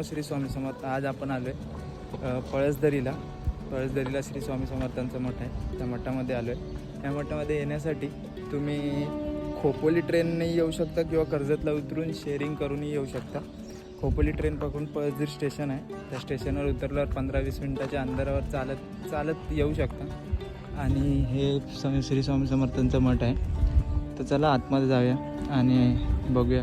मित्रांनो श्री स्वामी समर्थ आज आपण आलो आहे पळसदरीला. पळसदरीला श्री स्वामी समर्थांचं मठ आहे. त्या मठामध्ये आलो आहे त्या मठामध्ये येण्यासाठी तुम्ही खोपोली ट्रेनने येऊ शकता किंवा कर्जतला उतरून शेअरिंग करूनही येऊ शकता. खोपोली ट्रेन पकडून पळसदरी स्टेशन आहे. त्या स्टेशनवर उतरल्यावर पंधरा वीस मिनटाच्या अंतरावर चालत चालत येऊ शकता. आणि हे स्वामी श्री स्वामी समर्थांचं मठ आहे. तर चला आतमध्ये जाऊया आणि बघूया.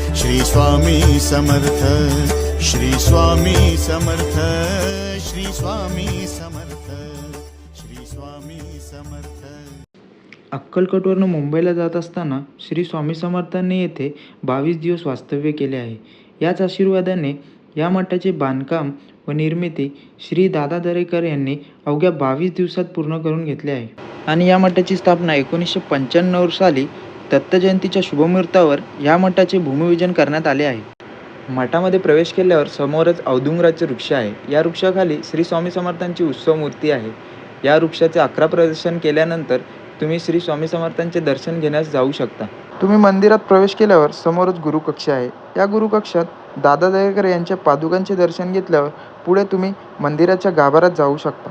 स्वामी समर्थ श्री स्वामी समर्थ श्री स्वामी समर्थ श्री स्वामी समर्थ. अक्कलकोटवरनं मुंबईला जात असताना श्री स्वामी समर्थांनी येथे बावीस दिवस वास्तव्य केले आहे. याच आशीर्वादाने या मठाचे बांधकाम व निर्मिती श्री दादा दरेकर यांनी अवघ्या बावीस दिवसात पूर्ण करून घेतले आहे. आणि या मठाची स्थापना एकोणीसशे पंच्याण्णव साली दत्तजयंतीच्या शुभमुहूर्तावर या मठाचे भूमिपूजन करण्यात आले आहे. मठामध्ये प्रवेश केल्यावर समोरच औदुंगराचे वृक्ष आहे. या वृक्षाखाली श्री स्वामी समर्थांची उत्सव मूर्ती आहे. या वृक्षाचे अकरा प्रदर्शन केल्यानंतर तुम्ही श्री स्वामी समर्थांचे दर्शन घेण्यास जाऊ शकता. तुम्ही मंदिरात प्रवेश केल्यावर समोरच गुरुकक्ष आहे. या गुरुकक्षात दादा दरेकर यांच्या पादुकांचे दर्शन घेतल्यावर पुढे तुम्ही मंदिराच्या गाभाऱ्यात जाऊ शकता.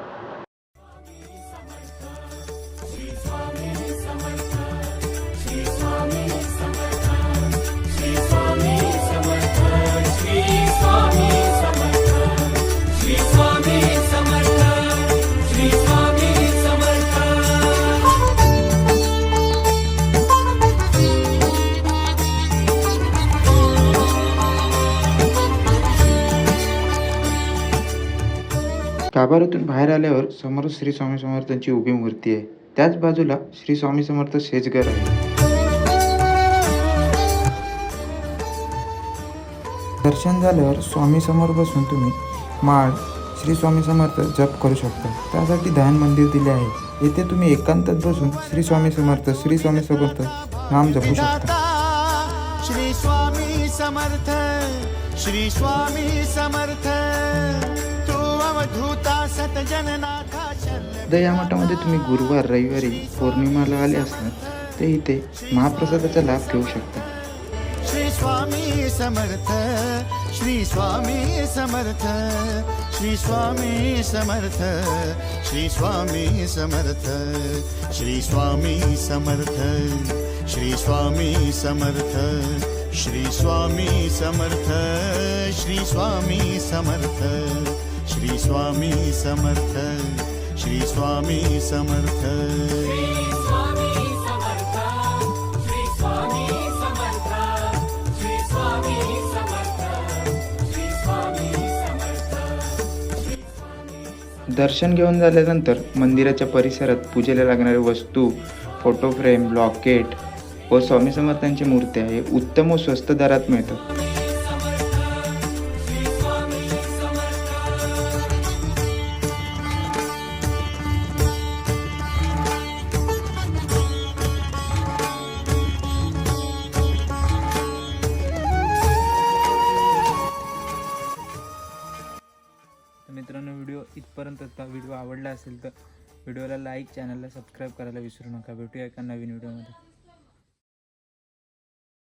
गाभाऱ्यातून बाहेर आल्यावर समोर श्री स्वामी समर्थांची उभी मूर्ती आहे. त्याच बाजूला श्री स्वामी समर्थ शेजगर आहे. दर्शन झाल्यावर स्वामी समोर बसून तुम्ही माळ श्री स्वामी समर्थ जप करू शकता. त्यासाठी ध्यान मंदिर दिले आहे. येथे तुम्ही एकांतात बसून श्री स्वामी समर्थ श्री स्वामी समर्थ नाम जपू शकता. श्री स्वामी समर्थ श्री स्वामी समर्थ. तू सतजननाथा मठामध्ये तुम्ही गुरुवार रविवारी पौर्णिमाला आले असणार ते इथे महाप्रसादाचा लाभ घेऊ शकता. श्री स्वामी समर्थ श्री स्वामी समर्थ श्री स्वामी समर्थ श्री स्वामी समर्थ श्री स्वामी समर्थ श्री स्वामी समर्थ श्री स्वामी समर्थ श्री स्वामी समर्थ. श्री स्वामी समर्थ श्री स्वामी समर्थ. दर्शन घेऊन झाल्यानंतर मंदिराच्या परिसरात पूजेला लागणारे वस्तू फोटो फ्रेम लॉकेट व स्वामी समर्थांची मूर्ती आहे. उत्तम व स्वस्त दरात मिळतात. तर मित्रांनो व्हिडिओ इथपर्यंत होता व्हिडिओ आवडला असेल तर व्हिडिओला लाईक चॅनलला सबस्क्राईब करायला विसरू नका. भेटूया एका नवीन व्हिडिओमध्ये.